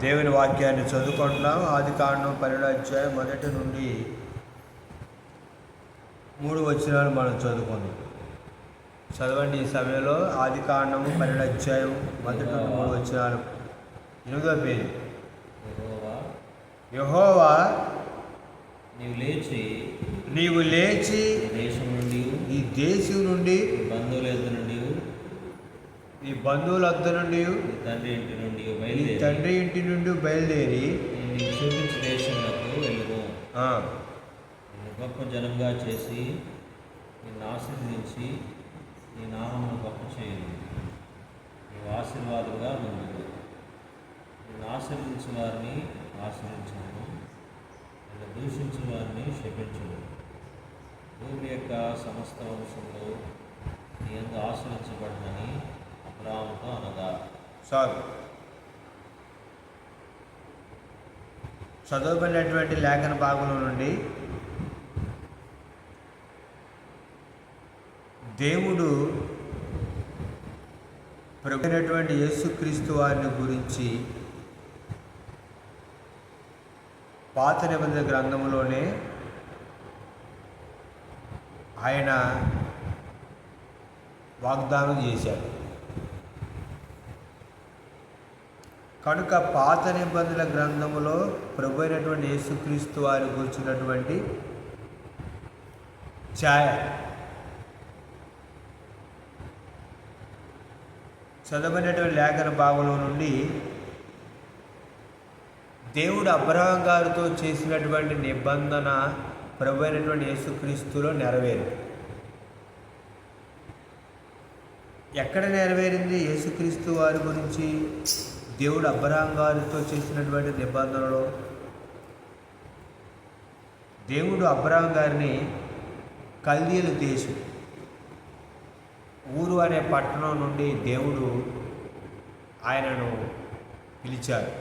దేవుని వాక్యాన్ని చదువుకుంటున్నాం. ఆది కాండం పన్నెండు అధ్యాయం మొదటి నుండి మూడు వచనాలు మనం చదువుకుందాం. చదవండి ఈ సమయంలో. ఆది కాండము పన్నెండు అధ్యాయం మొదటి నుండి మూడు వచనాలు. ఎనిమిదో పేరు. యెహోవా నీవు లేచి నీవు లేచి దేశం నుండి ఈ దేశం నుండి ఈ బంధువుల యొద్ద నుండి నీ బంధువుల వద్ద నుండి తండ్రి ఇంటి నుండి బయలుదేరి తండ్రి ఇంటి నుండి బయలుదేరి నేను నీకు చూపించు దేశంలోకి వెళ్ళుము గొప్ప జనంగా చేసి నిన్ను ఆశీర్వదించి నీ నామమును గొప్ప చేయను నీవు ఆశీర్వాదంగా ముందుకు నిన్ను ఆశీర్వదించు వారిని ఆశీర్వించను నిన్ను దూషించు వారిని శపించను. భూమి యొక్క సమస్త వంశంలో నీ ఎందు ఆశ్రయించబడమని అబ్రాహంతో అనగా చాలు చదువుకున్నటువంటి లేఖన భాగంలో నుండి దేవుడు ప్రభుత్వటువంటి యేసుక్రీస్తు వారిని గురించి పాత నిబంధన గ్రంథంలోనే ఆయన వాగ్దానం చేశాడు. కనుక పాత నిబంధనల గ్రంథములో ప్రభు అయినటువంటి యేసుక్రీస్తు వారి గురించినటువంటి ఛాయ చదవనటువంటి లేఖన భాగంలో నుండి దేవుడు అబ్రహం గారితో చేసినటువంటి నిబంధన ప్రభు అయినటువంటి యేసుక్రీస్తులో నెరవేరు ఎక్కడ నెరవేరింది? యేసుక్రీస్తు వారి గురించి దేవుడు అబ్రహాం గారితో చేసినటువంటి నిబంధనలో దేవుడు అబ్రహాం గారిని కల్దీల దేశం ఊరు అనే పట్టణం నుండి దేవుడు ఆయనను పిలిచారు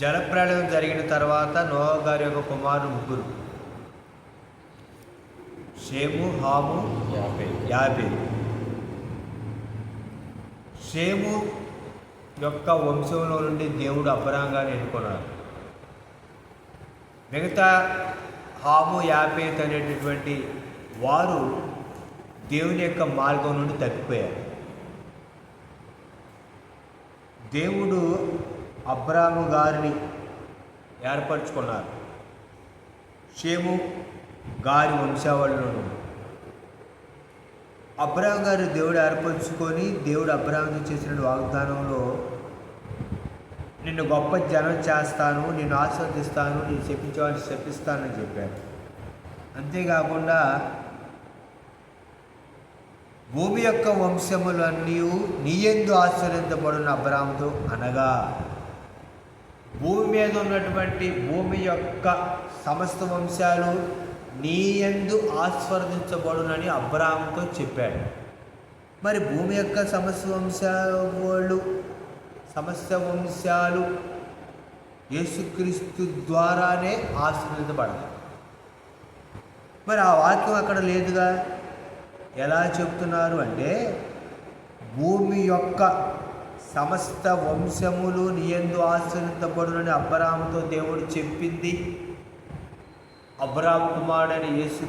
జలప్రళయం జరిగిన తర్వాత నోహ గారి యొక్క కుమారుడు ముగ్గురు షేము హాము యాభై యాభై షేము యొక్క వంశంలో నుండి దేవుడు అబ్రహంగాన్ని ఎన్నుకున్నాడు. మిగతా హాము యాపేత్ అనేటటువంటి వారు దేవుని యొక్క మార్గం నుండి తప్పిపోయారు. దేవుడు అబ్రాము గారిని ఏర్పరచుకున్నారు. షేము గారి వంశావళులను అబ్రాహం గారు దేవుడు ఏర్పరచుకొని దేవుడు అబ్రాహంతో చేసిన వాగ్దానంలో నిన్ను గొప్ప జనం చేస్తాను నేను ఆస్వాదిస్తాను నేను చెప్పించేవాడిని చెప్పిస్తానని చెప్పారు. అంతేకాకుండా భూమి యొక్క వంశములన్నీ నీయందు ఆశ్రయించబడిన అబ్రాహంతో అనగా భూమి మీద ఉన్నటువంటి భూమి యొక్క సమస్త వంశాలు నీయందు ఆస్వర్దించబడునని అబ్రాహంతో చెప్పాడు. మరి భూమి యొక్క సమస్య వంశాలు సమస్య వంశాలు యేసుక్రీస్తు ద్వారానే ఆశీర్వదించబడతాయి మరి ఆ వాక్యం అక్కడ లేదుగా? ఎలా చెప్తున్నారు అంటే భూమి యొక్క సమస్త వంశములు నీయందు ఆశ్రయించబడునని అబ్రాముతో దేవుడు చెప్పింది. అబ్రామ్ కుమారుడైన యేసు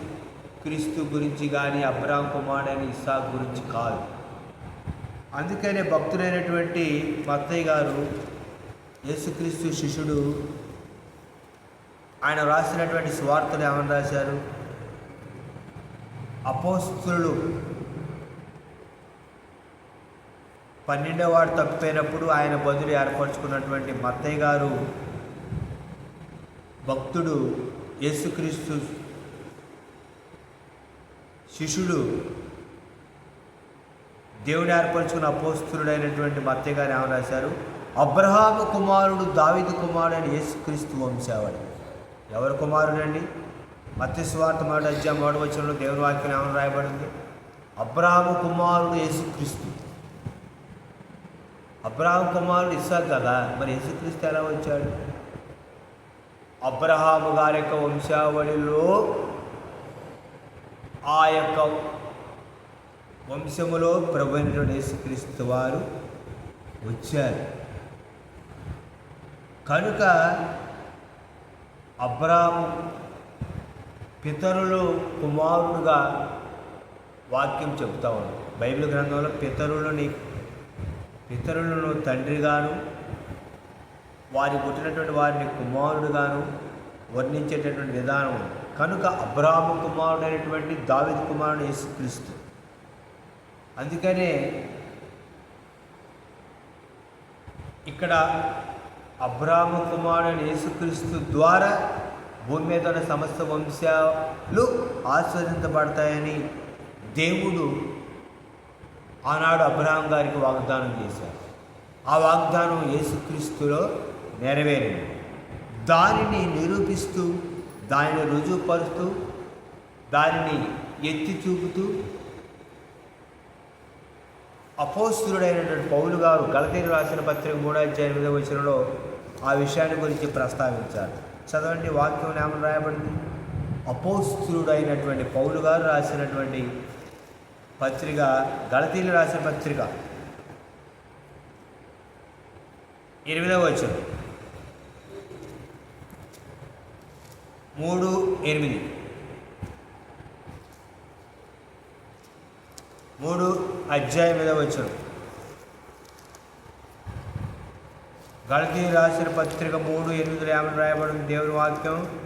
క్రీస్తు గురించి కానీ అబ్రామ్ కుమారుడైన ఇసా గురించి కాదు. అందుకనే భక్తుడైనటువంటి మత్తయ్య గారు యేసుక్రీస్తు శిష్యుడు ఆయన రాసినటువంటి స్వార్థలు ఏమని రాశారు? అపోస్తులు పన్నెండవ వాడు తప్పిపోయినప్పుడు ఆయన బదులు ఏర్పరచుకున్నటువంటి మత్తయ్య గారు భక్తుడు యేసుక్రీస్తు శిష్యుడు దేవుడు ఏర్పరచుకున్న అపోస్తుడైనటువంటి మత్య గారు ఏమని రాశారు అబ్రహాము కుమారుడు దావిదు కుమారుడు అని యేసుక్రీస్తు వంశావాడు. ఎవరి కుమారుడండి? మత్య స్వార్థ మాట అధ్యాయం మూడు వచనంలో దేవుని వాక్యం ఏమని రాయబడింది? అబ్రహాము కుమారుడు యేసుక్రీస్తు. అబ్రహాం కుమారుడు ఇస్సాక్ కదా మరి యేసుక్రీస్తు ఎలా వచ్చాడు? అబ్రహాము గారి యొక్క వంశావళిలో ఆ యొక్క వంశములో ప్రభుత్వ యేసుక్రీస్తు వారు వచ్చారు. కనుక అబ్రాము పితరులు కుమారుడుగా వాక్యం చెబుతా ఉంది బైబిల్ గ్రంథంలో పితరులని పితరులను తండ్రిగాను వారి పుట్టినటువంటి వారిని కుమారుడుగాను వర్ణించేటటువంటి విధానం కనుక అబ్రాహ్మ కుమారుడు అనేటువంటి దావిద్ కుమారుడు యేసుక్రీస్తు. అందుకనే ఇక్కడ అబ్రాహ్మ కుమారుడు యేసుక్రీస్తు ద్వారా భూమి మీద ఉన్న సమస్త వంశాలు ఆస్వాదించబడతాయని దేవుడు ఆనాడు అబ్రహాం గారికి వాగ్దానం చేశారు ఆ వాగ్దానం యేసుక్రీస్తులో నెరవేరింది. దానిని నిరూపిస్తూ దానిని రుజువుపరుస్తూ దానిని ఎత్తి చూపుతూ అపోస్తుడైనటువంటి పౌలు గారు గలతీరు రాసిన పత్రిక మూడో అధ్యాయం ఎనిమిదో వచనంలో ఆ విషయాన్ని గురించి ప్రస్తావించారు. చదవండి వాక్యం ఏమని రాయబడింది. అపోస్తుడైనటువంటి పౌలు గారు రాసినటువంటి పత్రిక గలతీలు రాసిన పత్రిక. ఎనిమిదవ వచనం. మూడు ఎనిమిది. మూడు అధ్యాయం మీద వచ్చాడు గళతీ రాసిన పత్రిక మూడు ఎనిమిది యాభై రాయబడింది దేవుని వాక్యం?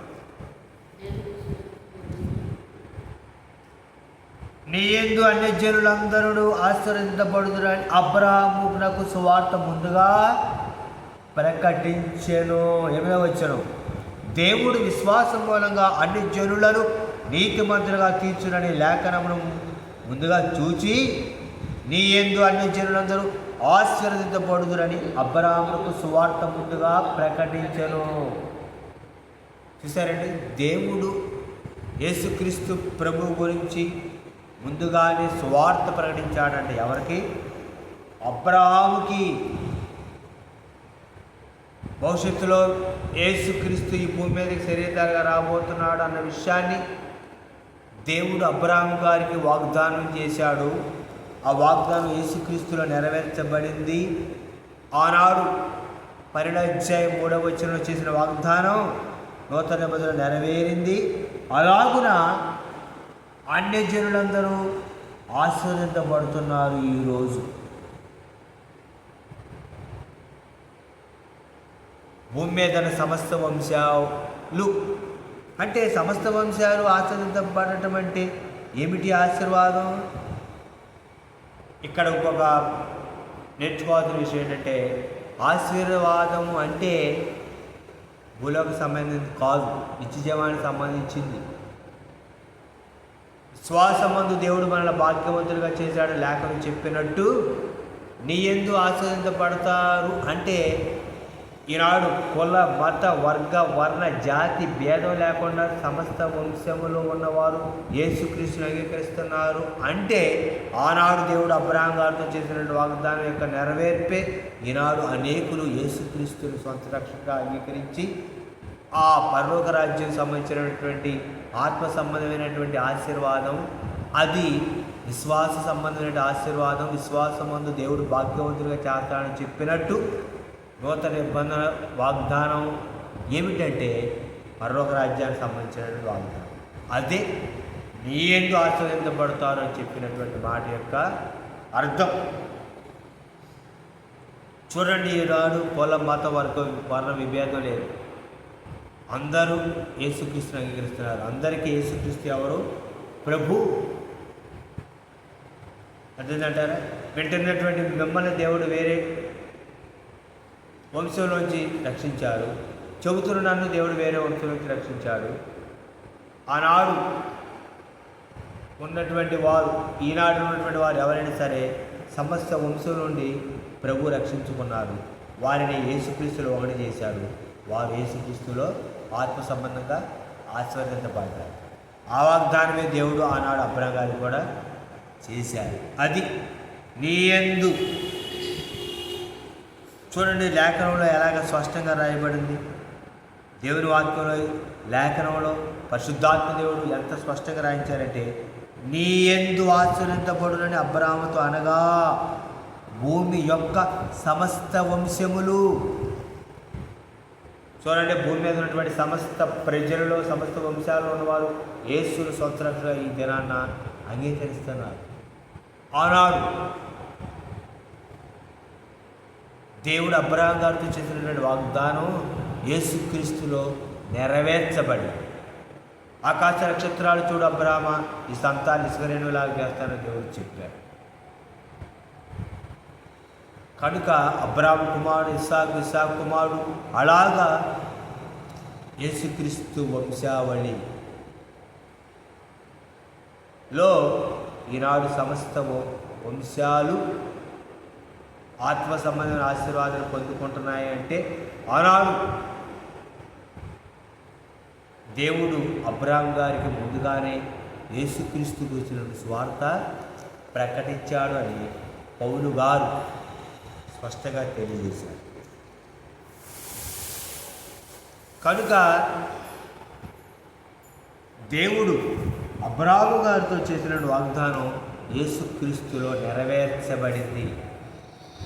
నీ ఎందు అన్ని జనులందరూ ఆశ్చర్యించబడుదురని నాకు సువార్త ముందుగా ప్రకటించెను. ఏమైనా వచ్చను? దేవుడు విశ్వాసం మూలంగా అన్ని జనులను నీతిమంతులుగా తీర్చునని లేఖనమును ముందుగా చూచి నీ ఎందు అన్ని జనులందరూ ఆశీర్వదించబడుదురని అబ్రాహ్మునకు సువార్త ముందుగా ప్రకటించను. చూసారండి దేవుడు యేసుక్రీస్తు ప్రభు గురించి ముందుగానే సువార్త ప్రకటించాడంటే ఎవరికి? అబ్రాహాముకి భవిష్యత్తులో యేసుక్రీస్తు ఈ భూమి మీదకి శరీరంగా రాబోతున్నాడు అన్న విషయాన్ని దేవుడు అబ్రాహం గారికి వాగ్దానం చేశాడు. ఆ వాగ్దానం యేసుక్రీస్తులో నెరవేర్చబడింది. ఆనాడు పరిణాధ్యాయం మూడవచనంలో చేసిన వాగ్దానం నూతన నిబంధన నెరవేరింది. అలాగున అన్యజనులందరూ ఆస్వాదించబడుతున్నారు ఈరోజు. భూమి మీద సమస్త వంశాలు అంటే సమస్త వంశాలు ఆస్వాదించబడటం అంటే ఏమిటి ఆశీర్వాదం? ఇక్కడ ఇంకొక నేర్చుకోవాల్సిన విషయం ఏంటంటే ఆశీర్వాదము అంటే భూలోకి సంబంధించి కాదు నిత్యజీవానికి సంబంధించింది. శ్వాసమందు దేవుడు మనల్ని భాగ్యవంతులుగా చేశాడు లేఖను చెప్పినట్టు నీ ఎందు ఆస్వాదించబడతారు అంటే ఈనాడు కుల మత వర్గ వర్ణ జాతి భేదం లేకుండా సమస్త వంశములో ఉన్నవారు యేసుక్రీస్తుని అంగీకరిస్తున్నారు. అంటే ఆనాడు దేవుడు అబ్రహాం గారితో చేసిన వాగ్దానం యొక్క నెరవేర్పే ఈనాడు అనేకులు యేసుక్రీస్తుని సొంత రక్షణగా అంగీకరించి ఆ పర్వక రాజ్యం సంబంధించినటువంటి ఆత్మ సంబంధమైనటువంటి ఆశీర్వాదం అది విశ్వాస సంబంధమైన ఆశీర్వాదం విశ్వాసమందు దేవుడు భాగ్యవంతుడిగా చేస్తాడని చెప్పినట్టు నూతన నిబంధన వాగ్దానం ఏమిటంటే పరలోక రాజ్యానికి సంబంధించిన వాగ్దానం. అదే నీ ఎందు ఆశ్రయించబడతారు అని చెప్పినటువంటి మాట యొక్క అర్థం. చూడండి ఈనాడు కుల మత వర్గ వర్ణ విభేదం లేదు. అందరూ యేసుక్రీస్తుని అంగీకరిస్తున్నారు. అందరికీ యేసుక్రీస్తు ఎవరు? ప్రభు. అదేంటంటారా? వింటున్నటువంటి మిమ్మల్ని దేవుడు వేరే వంశంలోంచి రక్షించారు. చెబుతున్న నన్ను దేవుడు వేరే వంశంలోంచి రక్షించాడు. ఆనాడు ఉన్నటువంటి వారు ఈనాడు ఉన్నటువంటి వారు ఎవరైనా సరే సమస్త వంశం నుండి ప్రభు రక్షించుకున్నారు. వారిని యేసుక్రీస్తులో ఒకటి చేశారు. వారు యేసుక్రీస్తులో ఆత్మ సంబంధంగా ఆశీర్వదించబడ్డారు. ఆ వాగ్దానమే దేవుడు ఆనాడు అబ్రగారికి కూడా చేశారు. అది నీ ఎందు చూడండి లేఖనంలో ఎలాగ స్పష్టంగా రాయబడింది? దేవుని వాక్యంలో లేఖనంలో పరిశుద్ధాత్మ దేవుడు ఎంత స్పష్టంగా రాయించారంటే నీ ఎందు ఆచరించబడునని అబ్రాహ్మతో అనగా భూమి యొక్క సమస్త వంశములు. చూడండి భూమి మీద ఉన్నటువంటి సమస్త ప్రజలలో సమస్త వంశాల్లో ఉన్నవారు యేసును స్వతంత్రంగా ఈ దినాన్న అంగీకరిస్తున్నారు. ఆనాడు దేవుడు అబ్రహాం గారితో చేసినటువంటి వాగ్దానం యేసుక్రీస్తులో నెరవేర్చబడి. ఆకాశ నక్షత్రాలు చూడు అబ్రాహ్మ ఈ సంతాన్ని ఇసుకరేణులాగా చేస్తానని దేవుడు చెప్పారు. కనుక అబ్రాహ్మ కుమారుడు ఇస్సాకు ఇస్సాకు కుమారుడు అలాగా యేసుక్రీస్తు వంశావళి లో ఈనాడు సమస్తము వంశాలు ఆత్మ సంబంధమైన ఆశీర్వాదం పొందుకుంటున్నాయి అంటే ఆనాడు దేవుడు అబ్రాహం గారికి ముందుగానే యేసుక్రీస్తు గురించిన స్వార్థ ప్రకటించాడు అని పౌలు గారు స్పష్టంగా తెలియజేశారు. కనుక దేవుడు అబ్రాహము గారితో చేసిన వాగ్దానం యేసుక్రీస్తులో నెరవేర్చబడింది.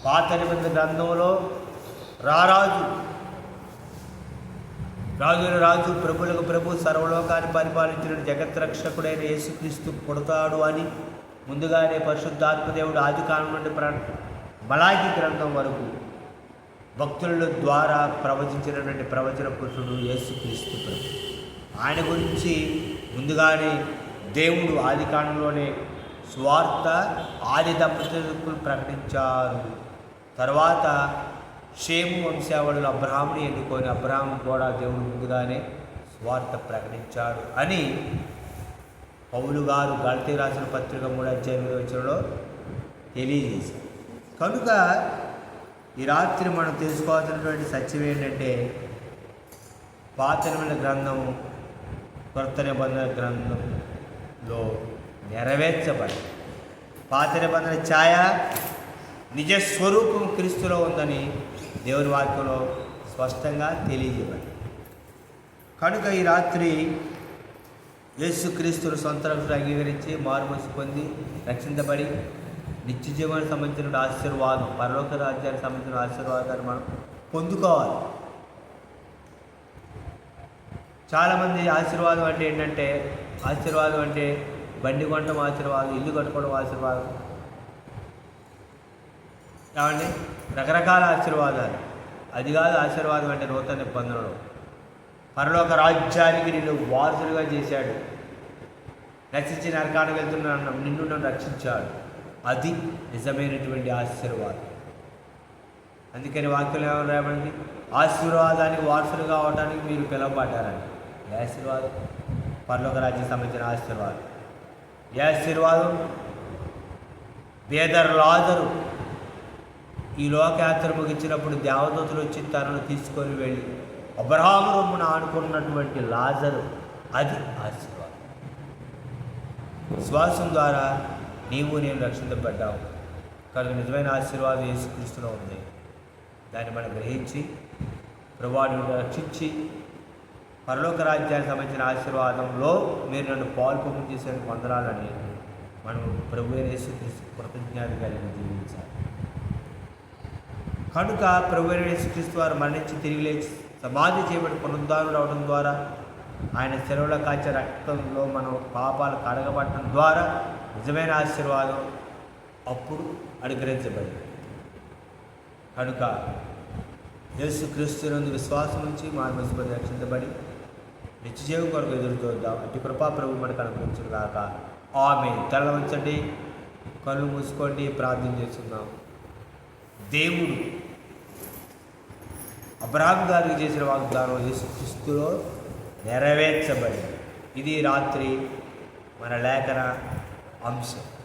పాత నిబంధన గ్రంథంలో రారాజు రాజుల రాజు ప్రభులకు ప్రభు సర్వలోకాన్ని పరిపాలించిన జగత్ రక్షకుడైన యేసుక్రీస్తు పుడతాడు అని ముందుగానే పరిశుద్ధాత్మదేవుడు ఆది కాలం నుండి ప్ర మలాకి గ్రంథం వరకు భక్తుల ద్వారా ప్రవచించినటువంటి ప్రవచన పురుషుడు యేసుక్రీస్తు ప్రభు. ఆయన గురించి ముందుగానే దేవుడు ఆది కాలంలోనే స్వార్థ ఆది దంపతులకు ప్రకటించారు. తర్వాత షేము వంశావళులు అబ్రహాముని ఎన్నుకొని అబ్రహాం కూడా దేవుడు ముందుగానే స్వార్థ ప్రకటించాడు అని పౌలు గారు గళతీ రాసిన పత్రిక మూడు అధ్యాయం వచ్చినలో తెలియజేశారు. కనుక ఈ రాత్రి మనం తెలుసుకోవాల్సినటువంటి సత్యం ఏంటంటే పాత నిబంధన గ్రంథము కొత్త నిబంధన గ్రంథంలో నెరవేర్చబడి పాత నిబంధన ఛాయ? నిజ స్వరూపం క్రీస్తులో ఉందని దేవుని వాక్యంలో స్పష్టంగా తెలియజేయబడి కనుక ఈ రాత్రి యేసుక్రీస్తును సొంత రక్షణ అంగీకరించి మారుమనసు పొంది రక్షించబడి నిత్య జీవనానికి సంబంధించిన ఆశీర్వాదం పరలోక రాజ్యానికి సంబంధించిన ఆశీర్వాదాన్ని మనం పొందుకోవాలి. చాలామంది ఆశీర్వాదం అంటే ఏంటంటే ఆశీర్వాదం అంటే బండి కొనడం ఆశీర్వాదం ఇల్లు కట్టుకోవడం ఆశీర్వాదం ఏమండి? రకరకాల ఆశీర్వాదాలు. అది కాదు ఆశీర్వాదం అంటే నూతన నిబంధనలు. పరలోక రాజ్యానికి నిన్ను వారసులుగా చేశాడు. రక్షించి నరకానికి వెళ్తున్నా నిన్ను నన్ను రక్షించాడు. అది నిజమైనటువంటి ఆశీర్వాదం. అందుకని వాక్యం ఏమైనా రాయబడింది? ఆశీర్వాదానికి వారసులు కావడానికి మీరు పిలవబడ్డారండి ఏ ఆశీర్వాదం? పరలోక రాజ్యం సంబంధించిన ఆశీర్వాదం. ఏ ఆశీర్వాదం? బేదర్ లాజరు ఈ లోకయాత్ర ముగించినప్పుడు దేవదూతలు వచ్చి తనను తీసుకొని వెళ్ళి అబ్రహాము ఆడుకున్నటువంటి లాజరు అది ఆశీర్వాదం విశ్వాసం ద్వారా నీవు నేను రక్షించబడ్డావు కనుక నిజమైన ఆశీర్వాదం యేసుక్రీస్తులో ఉంది. దాన్ని మనం గ్రహించి ప్రభువాడిని రక్షించి పరలోక రాజ్యానికి సంబంధించిన ఆశీర్వాదంలో మీరు నన్ను పాల్పొమ్ము చేసే పొందరాలని మనం ప్రభు అయిన యేసుక్రీస్తు కలిగి జీవించాలి. కనుక ప్రభు అయిన యేసుక్రీస్తు వారు మరణించి తిరిగి లేచి సమాధి చేయబడి పునరుద్ధానం అవడం ద్వారా ఆయన చెరువుల కాచే రక్తంలో మనం పాపాలు కడగబడటం ద్వారా నిజమైన ఆశీర్వాదం అప్పుడు అనుగ్రహించబడింది. కనుక యేసుక్రీస్తు నందు విశ్వాసం నుంచి మానవ రక్షించబడి నిత్యజీవం కొరకు ఎదురు చూద్దాం. అటు కృపా ప్రభు మనకు అనుగ్రహించిన కాక ఆమె తల ఉంచండి కళ్ళు మూసుకోండి. ప్రార్థన చేస్తున్నాం. దేవుడు. అబ్రహాం గారికి చేసిన వాగ్దానం యేసుక్రీస్తులో నెరవేర్చబడింది. ఇది రాత్రి మన లేఖన అంశం.